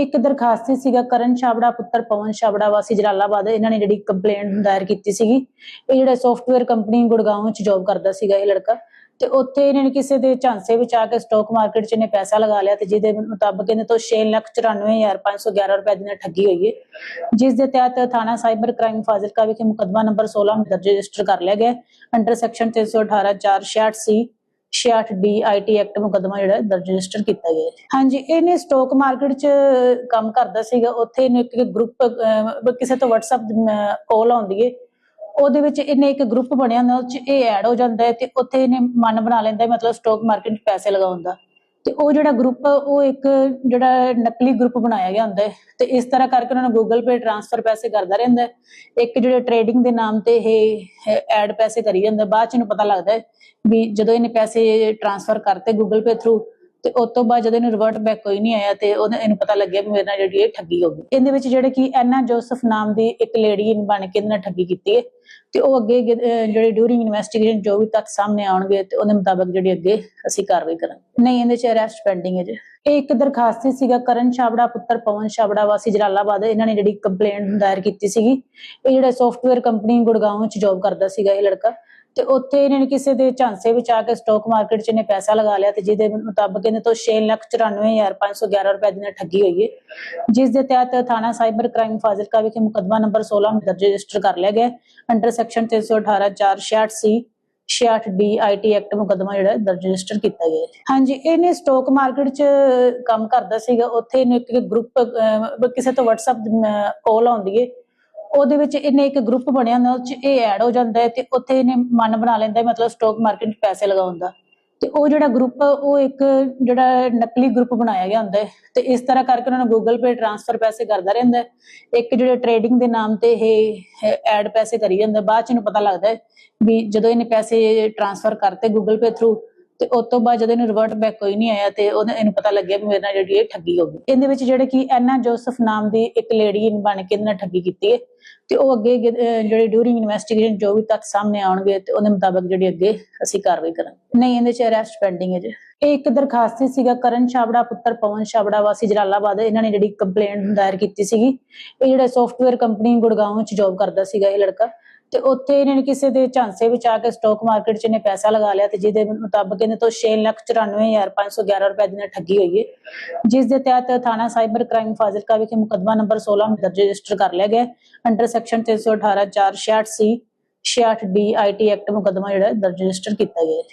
ਇਹ ਇੱਕ ਦਰਖਾਸਤ ਸੀਗਾ ਕਰਨ ਛਾਬੜਾ ਪੁੱਤਰ ਪਵਨ ਛਾਬੜਾ ਵਾਸੀ ਜਲਾਲਾਬਾਦ। ਇਹਨਾਂ ਨੇ ਜਿਹੜੀ ਕੰਪਲੇਂਟ ਦਾਇਰ ਕੀਤੀ ਸੀਗੀ ਇਹ ਜਿਹੜਾ ਸੌਫਟਵੇਅਰ ਕੰਪਨੀ ਗੁੜਗਾਉਂ ਚ ਜੌਬ ਕਰਦਾ ਸੀਗਾ ਇਹ ਲੜਕਾ। ਤੇ ਉੱਥੇ ਇਹਨਾਂ ਨੇ ਕਿਸੇ ਦੇ ਝਾਂਸੇ ਵਿੱਚ ਆ ਕੇ ਸਟਾਕ ਮਾਰਕੀਟ 'ਚ ਇਹਨੇ ਪੈਸਾ ਲਗਾ ਲਿਆ ਤੇ ਜਿਹਦੇ ਮੁਤਾਬਕ ਇਹਨੇ ਤੋਂ 6,94,511 ਰੁਪਏ ਦੀ ਇਹਨੇ ਠੱਗੀ ਹੋਈ ਹੈ। ਜਿਸ ਦੇ ਤਹਿਤ ਥਾਣਾ ਸਾਈਬਰ ਕ੍ਰਾਈਮ ਫਾਜ਼ਿਲਕਾ ਵਿਖੇ ਮੁਕੱਦਮਾ ਨੰਬਰ 16 ਦਰਜ ਰਜਿਸਟਰ ਕਰ ਲਿਆ ਗਿਆ। Under section 318 466 C 66 D IT act ਮੁਕੱਦਮਾ ਜਿਹੜਾ ਦਰਜ ਰਜਿਸਟਰ ਕੀਤਾ ਗਿਆ ਹੈ ਹਾਂਜੀ ਇਹਨੇ ਸਟਾਕ ਮਾਰਕੀਟ 'ਚ ਕੰਮ ਕਰਦਾ ਸੀਗਾ। ਉੱਥੇ ਇਹਨੂੰ ਇੱਕ ਗਰੁੱਪ ਕਿਸੇ ਤੋਂ WhatsApp ਕਾਲ ਆਉਂਦੀ ਹੈ ਉਹਦੇ ਵਿੱਚ ਇਹਨੇ ਇੱਕ ਗਰੁੱਪ ਬਣਿਆ ਹੁੰਦਾ ਉਹ 'ਚ ਇਹ ਐਡ ਹੋ ਜਾਂਦਾ ਹੈ ਤੇ ਉੱਥੇ ਇਹਨੇ ਮਨ ਬਣਾ ਲੈਂਦਾ ਮਤਲਬ ਸਟਾਕ ਮਾਰਕੀਟ 'ਚ ਪੈਸੇ ਲਗਾਉਣ ਦਾ। ਤੇ ਉਹ ਜਿਹੜਾ ਗਰੁੱਪ ਉਹ ਇੱਕ ਜਿਹੜਾ ਨਕਲੀ ਗਰੁੱਪ ਬਣਾਇਆ ਗਿਆ ਹੁੰਦਾ ਹੈ। ਤੇ ਇਸ ਤਰ੍ਹਾਂ ਕਰਕੇ ਉਹਨਾਂ ਨੂੰ ਗੂਗਲ ਪੇ ਟ੍ਰਾਂਸਫਰ ਪੈਸੇ ਕਰਦਾ ਰਹਿੰਦਾ ਹੈ। ਇੱਕ ਜਿਹੜੇ ਟ੍ਰੇਡਿੰਗ ਦੇ ਨਾਮ ਤੇ ਇਹ ਐਡ ਪੈਸੇ ਕਰੀ ਜਾਂਦਾ, ਬਾਅਦ ਚ ਇਹਨੂੰ ਪਤਾ ਲੱਗਦਾ ਹੈ ਵੀ ਜਦੋਂ ਇਹਨੇ ਪੈਸੇ ਟ੍ਰਾਂਸਫਰ ਕਰਤੇ ਗੂਗਲ ਪੇ ਥਰੂ ਤੇ ਉਸ ਤੋਂ ਬਾਅਦ ਜਦੋਂ ਇਹਨੂੰ ਰਿਵਰਟ ਬੈਕ ਕੋਈ ਨਹੀਂ ਆਇਆ ਤੇ ਉਹਨੇ ਇਹਨੂੰ ਪਤਾ ਲੱਗਿਆ ਵੀ ਮੇਰੇ ਨਾਲ ਜਿਹੜੀ ਇਹ ਠੱਗੀ ਹੋ ਗਈ। ਇਹਦੇ ਵਿੱਚ ਜਿਹੜੇ ਕਿ ਐਨਾ ਜੋਸਫ ਨਾਮ ਦੀ ਇੱਕ ਲੇਡੀ ਬਣ ਕੇ ਇਹਦੇ ਨਾਲ ਠੱਗੀ ਕੀਤੀ ਹੈ ਤੇ ਉਹ ਅੱਗੇ ਜਿਹੜੇ ਡਿਊਰਿੰਗ ਇਨਵੈਸਟੀਗੇਸ਼ਨ ਜੋ ਵੀ ਤੱਥ ਸਾਹਮਣੇ ਆਉਣਗੇ ਤੇ ਉਹਦੇ ਮੁਤਾਬਕ ਜਿਹੜੀ ਅੱਗੇ ਅਸੀਂ ਕਾਰਵਾਈ ਕਰਾਂਗੇ। ਨਹੀਂ, ਇਹਦੇ ਚ ਅਰੈਸਟ ਪੈਂਡਿੰਗ ਹੈ ਜੀ। ਇਹ ਇੱਕ ਦਰਖਾਸਤ ਸੀਗਾ, ਕਰਨ ਛਾਬੜਾ ਪੁੱਤਰ, ਪਵਨ ਛਾਬੜਾ ਵਾਸੀ ਜਲਾਲਾਬਾਦ, ਇਹਨਾਂ ਨੇ ਜਿਹੜੀ ਕੰਪਲੇਂਟ ਦਾਇਰ ਕੀਤੀ ਸੀਗੀ। ਇਹ ਜਿਹੜਾ ਸੌਫਟਵੇਅਰ ਕੰਪਨੀ ਗੁੜਗਾਉਂ ਚ ਜੌਬ ਕਰਦਾ ਸੀਗਾ, ਇਹ ਲੜਕਾ। ਤੇ ਉੱਥੇ ਇਹਨਾਂ ਨੇ ਕਿਸੇ ਦੇ ਝਾਂਸੇ ਵਿੱਚ ਆ ਕੇ ਸਟਾਕ ਮਾਰਕੀਟ 'ਚ ਇਹਨੇ ਪੈਸਾ ਲਗਾ ਲਿਆ ਤੇ ਜਿਹਦੇ ਮੁਤਾਬਕ ਇਹਨੇ ਤੋਂ 6,94,511 ਰੁਪਏ ਦੀ ਇਹਨੇ ਠੱਗੀ ਹੋਈ ਹੈ। ਜਿਸ ਦੇ ਤਹਿਤ ਥਾਣਾ ਸਾਈਬਰ ਕ੍ਰਾਈਮ ਫਾਜ਼ਿਲਕਾ ਵਿਖੇ ਮੁਕੱਦਮਾ ਨੰਬਰ 16 ਦਰਜ ਰਜਿਸਟਰ ਕਰ ਲਿਆ ਗਿਆ। Under section 318 466 C 66 D IT act ਮੁਕੱਦਮਾ ਜਿਹੜਾ ਦਰਜ ਰਜਿਸਟਰ ਕੀਤਾ ਗਿਆ ਹੈ। ਹਾਂਜੀ ਇਹਨੇ ਸਟਾਕ ਮਾਰਕੀਟ 'ਚ ਕੰਮ ਕਰਦਾ ਸੀਗਾ। ਉੱਥੇ ਇਹਨੂੰ ਇੱਕ ਗਰੁੱਪ ਕਿਸੇ ਤੋਂ WhatsApp ਕਾਲ ਆਉਂਦੀ ਹੈ। ਉਹਦੇ ਵਿੱਚ ਇਹਨੇ ਇੱਕ ਗਰੁੱਪ ਬਣਿਆ ਹੁੰਦਾ ਉਹ 'ਚ ਇਹ ਐਡ ਹੋ ਜਾਂਦਾ ਹੈ ਤੇ ਉੱਥੇ ਇਹਨੇ ਮਨ ਬਣਾ ਲੈਂਦਾ ਮਤਲਬ ਸਟਾਕ ਮਾਰਕੀਟ 'ਚ ਪੈਸੇ ਲਗਾਉਣ ਦਾ। ਤੇ ਉਹ ਜਿਹੜਾ ਗਰੁੱਪ ਉਹ ਇੱਕ ਜਿਹੜਾ ਨਕਲੀ ਗਰੁੱਪ ਬਣਾਇਆ ਗਿਆ ਹੁੰਦਾ ਹੈ। ਤੇ ਇਸ ਤਰ੍ਹਾਂ ਕਰਕੇ ਉਹਨਾਂ ਨੂੰ ਗੂਗਲ ਪੇ ਟ੍ਰਾਂਸਫਰ ਪੈਸੇ ਕਰਦਾ ਰਹਿੰਦਾ ਹੈ। ਇੱਕ ਜਿਹੜੇ ਟ੍ਰੇਡਿੰਗ ਦੇ ਨਾਮ ਤੇ ਇਹ ਐਡ ਪੈਸੇ ਕਰੀ ਜਾਂਦਾ, ਬਾਅਦ ਚ ਇਹਨੂੰ ਪਤਾ ਲੱਗਦਾ ਹੈ ਵੀ ਜਦੋਂ ਇਹਨੇ ਪੈਸੇ ਟ੍ਰਾਂਸਫਰ ਕਰਤੇ ਗੂਗਲ ਪੇ ਥਰੂ ਤੇ ਉਸ ਤੋਂ ਬਾਅਦ ਜਦੋਂ ਇਹਨੂੰ ਰਿਵਰਟ ਬੈਕ ਕੋਈ ਨਹੀਂ ਆਇਆ ਤੇ ਉਹਨੇ ਇਹਨੂੰ ਪਤਾ ਲੱਗਿਆ ਵੀ ਮੇਰੇ ਨਾਲ ਜਿਹੜੀ ਇਹ ਠੱਗੀ ਹੋ ਗਈ। ਇਹਦੇ ਵਿੱਚ ਜਿਹੜੇ ਕਿ ਐਨਾ ਜੋਸਫ ਨਾਮ ਦੀ ਇੱਕ ਲੇਡੀ ਬਣ ਕੇ ਇਹਦੇ ਠੱਗੀ ਕੀਤੀ ਹੈ ਤੇ ਉਹ ਅੱਗੇ ਜਿਹੜੇ ਡਿਊਰਿੰਗ ਇਨਵੈਸਟੀਗੇਸ਼ਨ ਜੋ ਵੀ ਤੱਥ ਸਾਹਮਣੇ ਆਉਣਗੇ ਤੇ ਉਹਦੇ ਮੁਤਾਬਕ ਜਿਹੜੀ ਅੱਗੇ ਅਸੀਂ ਕਾਰਵਾਈ ਕਰਾਂਗੇ। ਨਹੀਂ, ਇਹਦੇ ਚ ਅਰੈਸਟ ਪੈਂਡਿੰਗ ਹੈ ਜੀ। ਇਹ ਇੱਕ ਦਰਖਾਸਤ ਸੀਗਾ, ਕਰਨ ਛਾਬੜਾ, ਪੁੱਤਰ ਪਵਨ ਛਾਬੜਾ ਵਾਸੀ ਜਲਾਲਾਬਾਦ। ਇਹਨਾਂ ਨੇ ਜਿਹੜੀ ਕੰਪਲੇਂਟ ਦਾਇਰ ਕੀਤੀ ਸੀਗੀ, ਇਹ ਜਿਹੜਾ ਸੌਫਟਵੇਅਰ ਕੰਪਨੀ ਗੁੜਗਾਉਂ ਚ ਜੌਬ ਕਰਦਾ ਸੀਗਾ ਇਹ ਲੜਕਾ। ਤੇ ਉੱਥੇ ਇਹਨਾਂ ਨੇ ਕਿਸੇ ਦੇ ਝਾਂਸੇ ਵਿੱਚ ਆ ਕੇ ਸਟਾਕ ਮਾਰਕੀਟ 'ਚ ਇਹਨੇ ਪੈਸਾ ਲਗਾ ਲਿਆ ਤੇ ਜਿਹਦੇ ਮੁਤਾਬਕ ਇਹਨੇ ਤੋਂ 6,94,511 ਰੁਪਏ ਦੀ ਠੱਗੀ ਹੋਈ ਹੈ। ਜਿਸ ਦੇ ਤਹਿਤ ਥਾਣਾ ਸਾਈਬਰ ਕ੍ਰਾਈਮ ਫਾਜ਼ਿਲਕਾ ਵਿਖੇ ਮੁਕੱਦਮਾ ਨੰਬਰ 16 ਦਰਜ ਰਜਿਸਟਰ ਕਰ ਲਿਆ ਗਿਆ। Under section 318 466 C 66 D IT act ਮੁਕੱਦਮਾ ਜਿਹੜਾ ਦਰਜ ਰਜਿਸਟਰ ਕੀਤਾ ਗਿਆ ਹੈ।